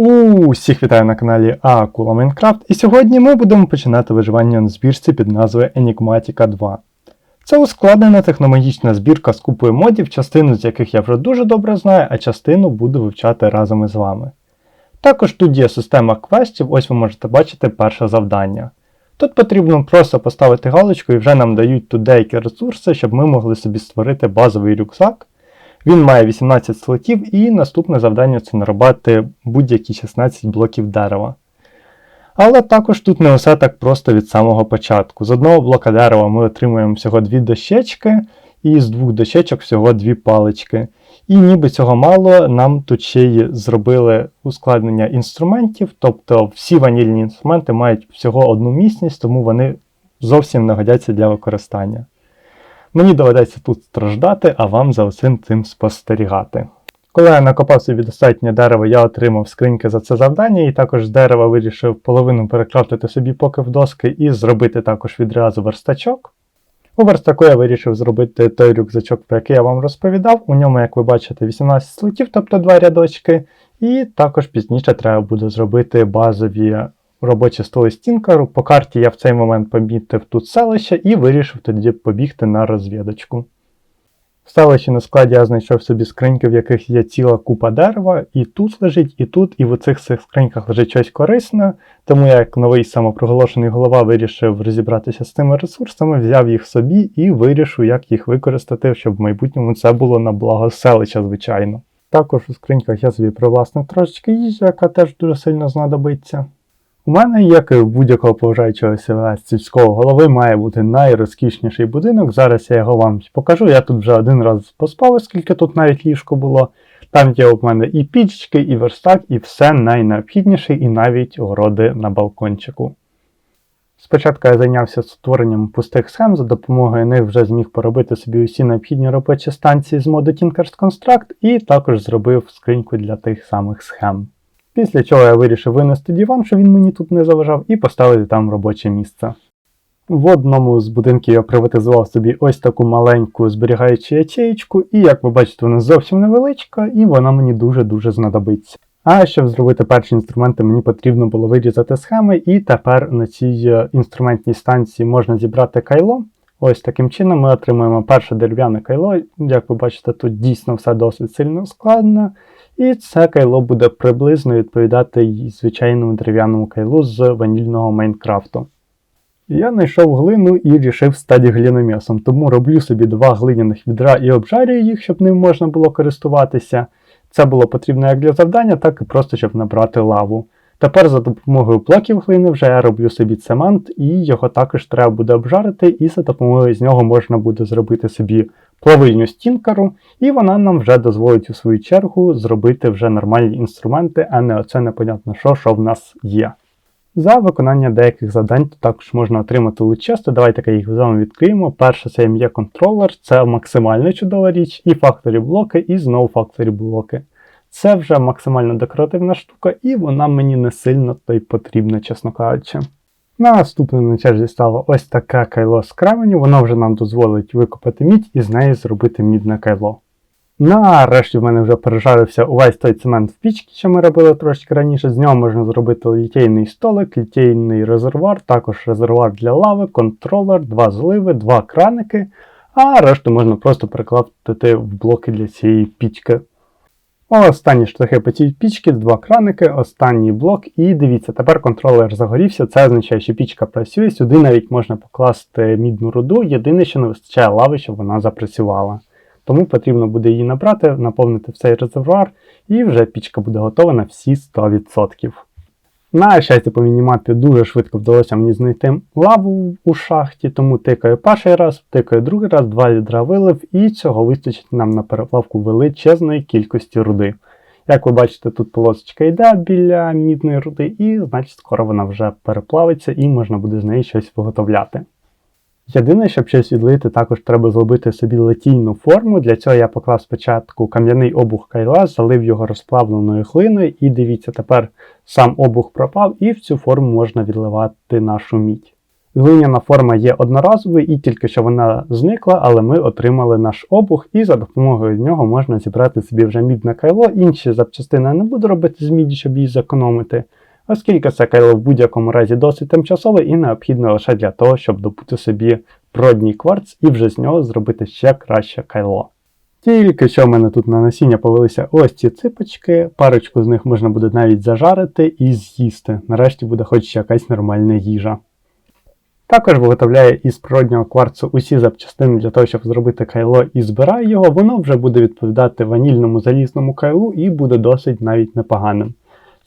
Усіх вітаю на каналі Акула Майнкрафт, і сьогодні ми будемо починати виживання на збірці під назвою Enigmatica 2. Це ускладнена технологічна збірка з купою модів, частину з яких я вже дуже добре знаю, а частину буду вивчати разом із вами. Також тут є система квестів, ось ви можете бачити перше завдання. Тут потрібно просто поставити галочку і вже нам дають тут деякі ресурси, щоб ми могли собі створити базовий рюкзак. Він має 18 слотів, і наступне завдання це нарубати будь-які 16 блоків дерева. Але також тут не усе так просто від самого початку. З одного блока дерева ми отримуємо всього дві дощечки, і з двох дощечок всього дві палички. І ніби цього мало, нам тут ще й зробили ускладнення інструментів, тобто всі ванільні інструменти мають всього одну міцність, тому вони зовсім не годяться для використання. Мені доведеться тут страждати, а вам за усім цим спостерігати. Коли я накопав собі достатньо дерева, я отримав скриньки за це завдання, і також з дерева вирішив половину перекрафтити собі поки в доски і зробити також відразу верстачок. У верстаку я вирішив зробити той рюкзачок, про який я вам розповідав. У ньому, як ви бачите, 18 слотів, тобто два рядочки. І також пізніше треба буде зробити базові робочі столи стінкару. По карті я в цей момент помітив тут селище і вирішив тоді побігти на розвідочку. В селищі на складі я знайшов собі скриньки, в яких є ціла купа дерева, і тут лежить, і тут, і в цих цих скриньках лежить щось корисне. Тому я, як новий самопроголошений голова, вирішив розібратися з цими ресурсами, взяв їх собі і вирішив, як їх використати, щоб в майбутньому це було на благо селища, звичайно. Також у скриньках я собі привласнив трошечки їжі, яка теж дуже сильно знадобиться. У мене, як і будь-якого поважаючого сільського голови, має бути найрозкішніший будинок. Зараз я його вам покажу. Я тут вже один раз поспав, оскільки тут навіть ліжко було. Там є у мене і пічки, і верстак, і все найнеобхідніше, і навіть городи на балкончику. Спочатку я зайнявся створенням пустих схем, за допомогою них вже зміг поробити собі усі необхідні робочі станції з моду Tinker's Construct, і також зробив скриньку для тих самих схем. Після чого я вирішив винести диван, що він мені тут не заважав, і поставити там робоче місце. В одному з будинків я приватизував собі ось таку маленьку зберігаючу ячеєчку, і як ви бачите, вона зовсім невеличка, і вона мені дуже-дуже знадобиться. А щоб зробити перші інструменти, мені потрібно було вирізати схеми, і тепер на цій е, інструментній станції можна зібрати кайло. Ось таким чином ми отримуємо перше дерев'яне кайло. Як ви бачите, тут дійсно все досить сильно складно. І це кайло буде приблизно відповідати звичайному дерев'яному кайлу з ванільного Майнкрафту. Я знайшов глину і рішив стати гліномісом, тому роблю собі два глиняних відра і обжарюю їх, щоб ним можна було користуватися. Це було потрібно як для завдання, так і просто щоб набрати лаву. Тепер за допомогою блоків глини вже я роблю собі цемент, і його також треба буде обжарити, і за допомогою з нього можна буде зробити собі плавильню стінкару, і вона нам вже дозволить у свою чергу зробити вже нормальні інструменти, а не оце непонятно що, що в нас є. За виконання деяких завдань також можна отримати лучесто. Давайте їх з вами відкриємо. Перше це є контролер, це максимально чудова річ, і факторі блоки, і знову факторі блоки. Це вже максимально декоративна штука, і вона мені не сильно то й потрібна, чесно кажучи. Наступним на черзі стало ось таке кайло з кременю, воно вже нам дозволить викопати мідь і з неї зробити мідне кайло. Нарешті в мене вже пережарився увесь той цемент в пічці, що ми робили трошки раніше. З нього можна зробити літейний столик, літейний резервуар, також резервуар для лави, контролер, два зливи, два краники, а решту можна просто перекласти в блоки для цієї пічки. Останні штрихи по цій пічці, два краники, останній блок. І дивіться, тепер контролер загорівся. Це означає, що пічка працює. Сюди навіть можна покласти мідну руду. Єдине, що не вистачає лави, щоб вона запрацювала. Тому потрібно буде її набрати, наповнити в цей резервуар, і вже пічка буде готова на всі 100%. На щастя, по мінімапі дуже швидко вдалося мені знайти лаву у шахті, тому тикаю перший раз, тикаю другий раз, два відра вилив, і цього вистачить нам на переплавку величезної кількості руди. Як ви бачите, тут полосочка йде біля мідної руди, і значить скоро вона вже переплавиться і можна буде з неї щось виготовляти. Єдине, щоб щось відлити, також треба зробити собі летійну форму. Для цього я поклав спочатку кам'яний обух кайла, залив його розплавленою хлиною, і дивіться, тепер сам обух пропав, і в цю форму можна відливати нашу мідь. Глиняна форма є одноразовою і тільки що вона зникла, але ми отримали наш обух, і за допомогою нього можна зібрати собі вже мідне кайло. Інші запчастини я не буду робити з міді, щоб її зекономити, оскільки це кайло в будь-якому разі досить тимчасове і необхідне лише для того, щоб добути собі продній кварц і вже з нього зробити ще краще кайло. Тільки що в мене тут на насіння повелися ось ці ципочки, парочку з них можна буде навіть зажарити і з'їсти. Нарешті буде хоч якась нормальна їжа. Також виготовляє із природнього кварцу усі запчастини для того, щоб зробити кайло і збирає його, воно вже буде відповідати ванільному залізному кайлу і буде досить навіть непоганим.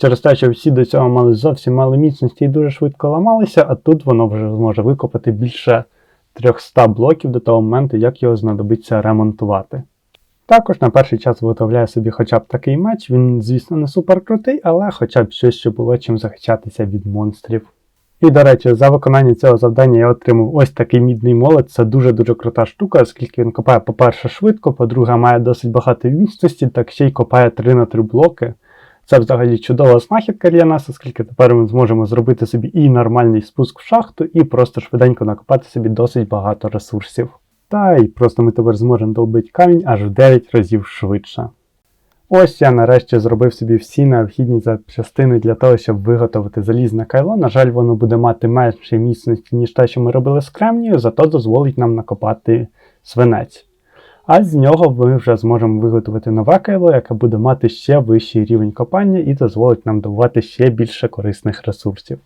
Через те, що всі до цього мали зовсім мало міцності і дуже швидко ламалися, а тут воно вже зможе викопати більше 300 блоків до того моменту, як його знадобиться ремонтувати. Також на перший час виготовляє собі хоча б такий меч, він, звісно, не супер крутий, але хоча б щось, що було чим захищатися від монстрів. І, до речі, за виконання цього завдання я отримав ось такий мідний молот. Це дуже-дуже крута штука, оскільки він копає, по-перше, швидко, по-друге, має досить багато міцності, так ще й копає 3 на 3 блоки. Це взагалі чудова знахідка для нас, оскільки тепер ми зможемо зробити собі і нормальний спуск в шахту, і просто швиденько накопати собі досить багато ресурсів. Та й просто ми тепер зможемо долбити камінь аж в 9 разів швидше. Ось я нарешті зробив собі всі необхідні запчастини для того, щоб виготовити залізне кайло. На жаль, воно буде мати менше міцності, ніж те, що ми робили з кремнію, зато дозволить нам накопати свинець. А з нього ми вже зможемо виготовити нове кайло, яке буде мати ще вищий рівень копання і дозволить нам добувати ще більше корисних ресурсів.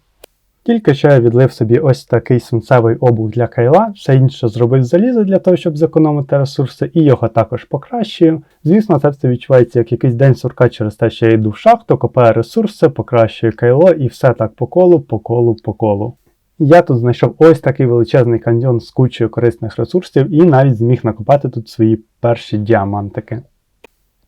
Тільки що я відлив собі ось такий свинцевий обух для кайла, все інше зробив з заліза для того, щоб зекономити ресурси, і його також покращую. Звісно, це все відчувається як якийсь день сурка через те, що я йду в шахту, копаю ресурси, покращую кайло і все так по колу, по колу, по колу. Я тут знайшов ось такий величезний каньйон з кучою корисних ресурсів і навіть зміг накопати тут свої перші діамантики.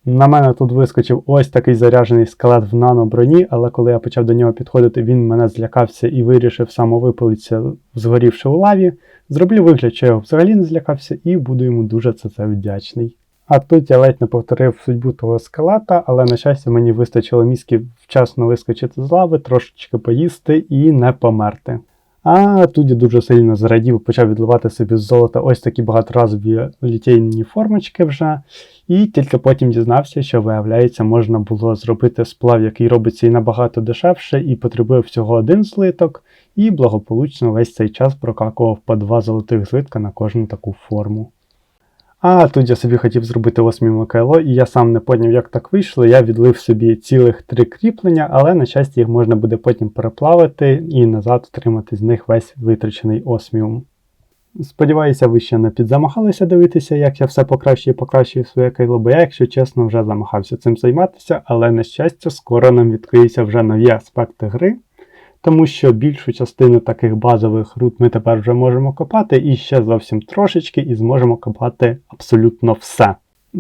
На мене тут вискочив ось такий заряджений скелет в наноброні, але коли я почав до нього підходити, він мене злякався і вирішив самовипалитися, згорівши у лаві. Зроблю вигляд, що я його взагалі не злякався, і буду йому дуже за це вдячний. А тут я ледь не повторив судьбу того скелета, але на щастя мені вистачило мізків вчасно вискочити з лави, трошечки поїсти і не померти. А тут я дуже сильно зрадів, почав відливати собі з золота ось такі багаторазові літейні формочки вже. І тільки потім дізнався, що, виявляється, можна було зробити сплав, який робиться і набагато дешевше, і потребує всього один злиток, і благополучно весь цей час прокакував по два золотих злитка на кожну таку форму. А тут я собі хотів зробити осміме кайло, і я сам не поняв, як так вийшло. Я відлив собі цілих три кріплення, але на щастя їх можна буде потім переплавити і назад отримати з них весь витрачений осміум. Сподіваюся, ви ще не підзамахалися дивитися, як я все покращую і покращую своє кайло, бо я, якщо чесно, вже замахався цим займатися, але на щастя, скоро нам відкриються вже нові аспекти гри, тому що більшу частину таких базових руд ми тепер вже можемо копати і ще зовсім трошечки, і зможемо копати абсолютно все.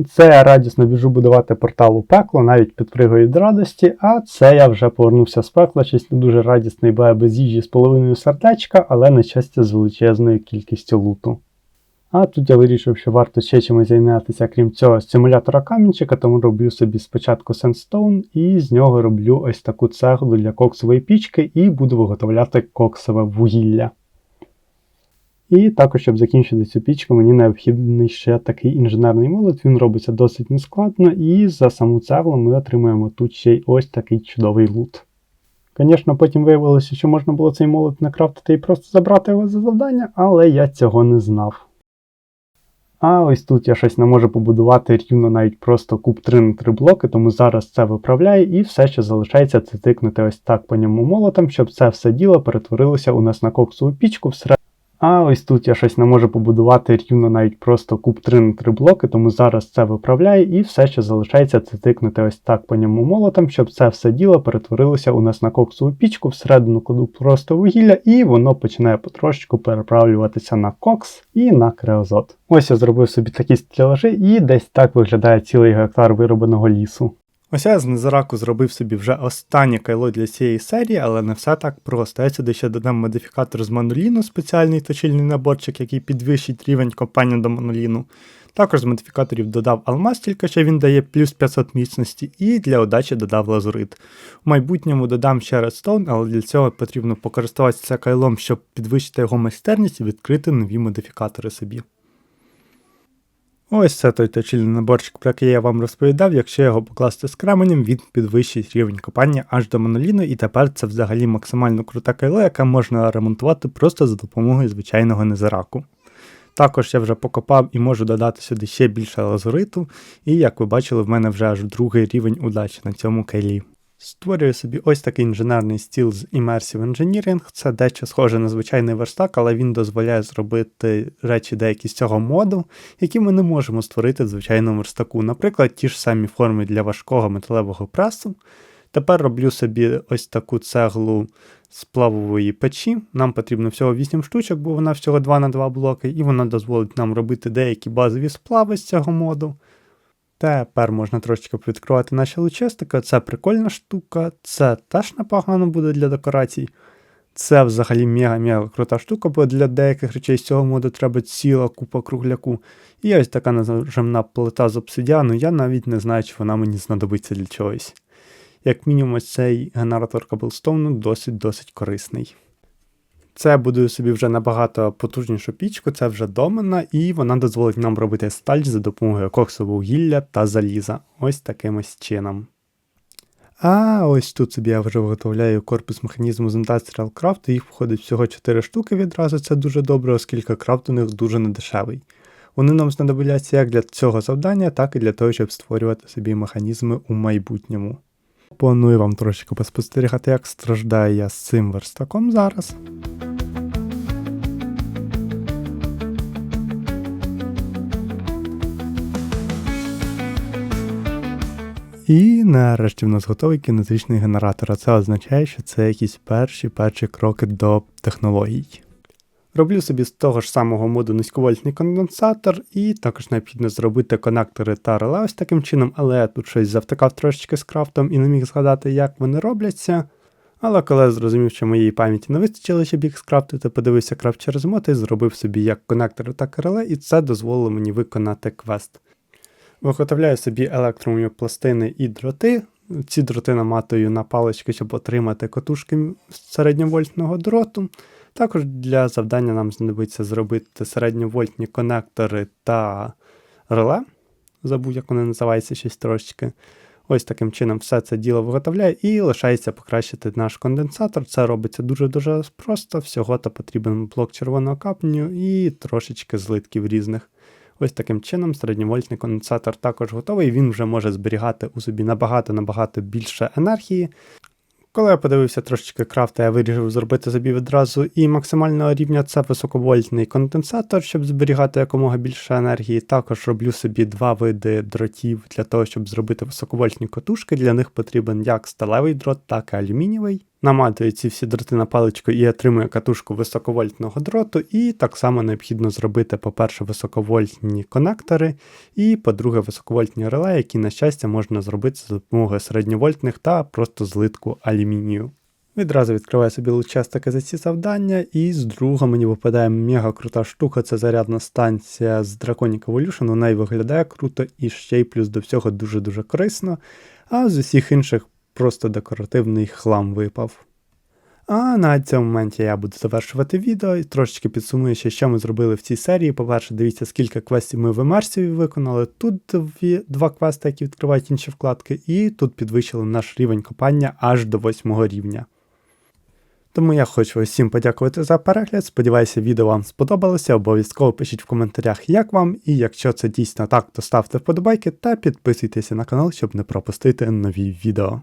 Це я радісно біжу будувати портал у пекло, навіть підпригаю від радості, а це я вже повернувся з пекла, щось не дуже радісний, бо я без їжі з половиною сердечка, але на щастя з величезною кількістю луту. А тут я вирішив, що варто ще чимось зайнятися, крім цього симулятора камінчика, тому роблю собі спочатку Sandstone і з нього роблю ось таку цеглу для коксової пічки і буду виготовляти коксове вугілля. І також, щоб закінчити цю пічку, мені необхідний ще такий інженерний молот. Він робиться досить нескладно, і за саму цеглу ми отримуємо тут ще й ось такий чудовий лут. Звісно, потім виявилося, що можна було цей молот накрафтити і просто забрати його за завдання, але я цього не знав. А ось тут я щось не можу побудувати рівно навіть просто куб 3 на 3 блоки, тому зараз це виправляю, і все, що залишається, це тикнути ось так по ньому молотом, щоб це все діло перетворилося у нас на коксову пічку. А ось тут я щось не можу побудувати рівно навіть просто куб 3 на 3 блоки, тому зараз це виправляю, і все, що залишається, це тикнути ось так по ньому молотом, щоб це все діло перетворилося у нас на коксову пічку, всередину кладу просто вугілля, і воно починає потрошечку переправлюватися на кокс і на креозот. Ось я зробив собі такі стілажі, і десь так виглядає цілий гектар виробленого лісу. Ось я з Незараку зробив собі вже останнє кайло для цієї серії, але не все так просто. Я сюди ще додам модифікатор з моноліну, спеціальний точильний наборчик, який підвищить рівень копання до моноліну. Також з модифікаторів додав алмаз, тільки що він дає плюс 500 міцності, і для удачі додав лазурит. У майбутньому додам ще редстоун, але для цього потрібно покористуватися кайлом, щоб підвищити його майстерність і відкрити нові модифікатори собі. Ось це той точильний наборчик, про який я вам розповідав. Якщо його покласти з кременем, він підвищить рівень копання аж до моноліну, і тепер це взагалі максимально крута кайло, яка можна ремонтувати просто за допомогою звичайного незараку. Також я вже покопав і можу додати сюди ще більше лазуриту, і як ви бачили, в мене вже аж другий рівень удачі на цьому кайлі. Створюю собі ось такий інженерний стіл з Immersive Engineering. Це дещо схоже на звичайний верстак, але він дозволяє зробити речі деякі з цього моду, які ми не можемо створити в звичайному верстаку. Наприклад, ті ж самі форми для важкого металевого пресу. Тепер роблю собі ось таку цеглу з плавової печі. Нам потрібно всього 8 штучок, бо вона всього 2 на 2 блоки, і вона дозволить нам робити деякі базові сплави з цього моду. Тепер можна трошечки відкривати наші лучистики. Це прикольна штука, це теж непогано буде для декорацій. Це взагалі мега-мега крута штука, бо для деяких речей з цього моду треба ціла купа кругляку. І ось така нажимна плита з обсидіану, я навіть не знаю, чи вона мені знадобиться для чогось. Як мінімум, цей генератор Каблстоуну досить-досить корисний. Це будую собі вже набагато потужнішу пічку, це вже домена, і вона дозволить нам робити сталь за допомогою коксового гілля та заліза. Ось таким ось чином. А ось тут собі я вже виготовляю корпус механізму з Industrial Craft, їх входить всього 4 штуки відразу, це дуже добре, оскільки крафт у них дуже недешевий. Вони нам знадобляться як для цього завдання, так і для того, щоб створювати собі механізми у майбутньому. Планую вам трошки поспостерігати, як страждаю я з цим верстаком зараз. І нарешті в нас готовий кінетичний генератор, а це означає, що це якісь перші перші кроки до технологій. Роблю собі з того ж самого моду низьковольтний конденсатор, і також необхідно зробити конектори та реле ось таким чином, але я тут щось завтикав трошечки з крафтом і не міг згадати, як вони робляться. Але коли я зрозумів, що моєї пам'яті не вистачило, щоб їх скрафтити, подивився крафт через мод і зробив собі як конектори, так і реле, і це дозволило мені виконати квест. Виготовляю собі електромові пластини і дроти. Ці дроти наматую на палички, щоб отримати котушки середньовольтного дроту. Також для завдання нам знадобиться зробити середньовольтні конектори та реле. Забув, як вони називаються щось трошечки. Ось таким чином все це діло виготовляє і лишається покращити наш конденсатор. Це робиться дуже-дуже просто. Всього-то потрібен блок червоного капню і трошечки злитків різних. Ось таким чином середньовольтний конденсатор також готовий, він вже може зберігати у собі набагато-набагато більше енергії. Коли я подивився трошечки крафта, я вирішив зробити собі відразу і максимального рівня це високовольтний конденсатор, щоб зберігати якомога більше енергії. Також роблю собі два види дротів для того, щоб зробити високовольтні котушки. Для них потрібен як сталевий дрот, так і алюмінієвий. Наматую ці всі дроти на паличку і отримую катушку високовольтного дроту. І так само необхідно зробити, по-перше, високовольтні конектори, і, по-друге, високовольтні реле, які, на щастя, можна зробити за допомогою середньовольтних та просто злитку алюмінію. Відразу відкриваю собі лучастики за ці завдання, і з другого мені випадає мега крута штука, це зарядна станція з Draconic Evolution, вона і виглядає круто, і ще й плюс до всього дуже-дуже корисно. А з усіх інших просто декоративний хлам випав. А на цьому моменті я буду завершувати відео і трошечки підсумую ще, що ми зробили в цій серії. По-перше, дивіться, скільки квестів ми в Емерсіві виконали. Тут дві, два квести, які відкривають інші вкладки, і тут підвищили наш рівень копання аж до 8 рівня. Тому я хочу всім подякувати за перегляд. Сподіваюся, відео вам сподобалося. Обов'язково пишіть в коментарях, як вам, і якщо це дійсно так, то ставте вподобайки та підписуйтеся на канал, щоб не пропустити нові відео.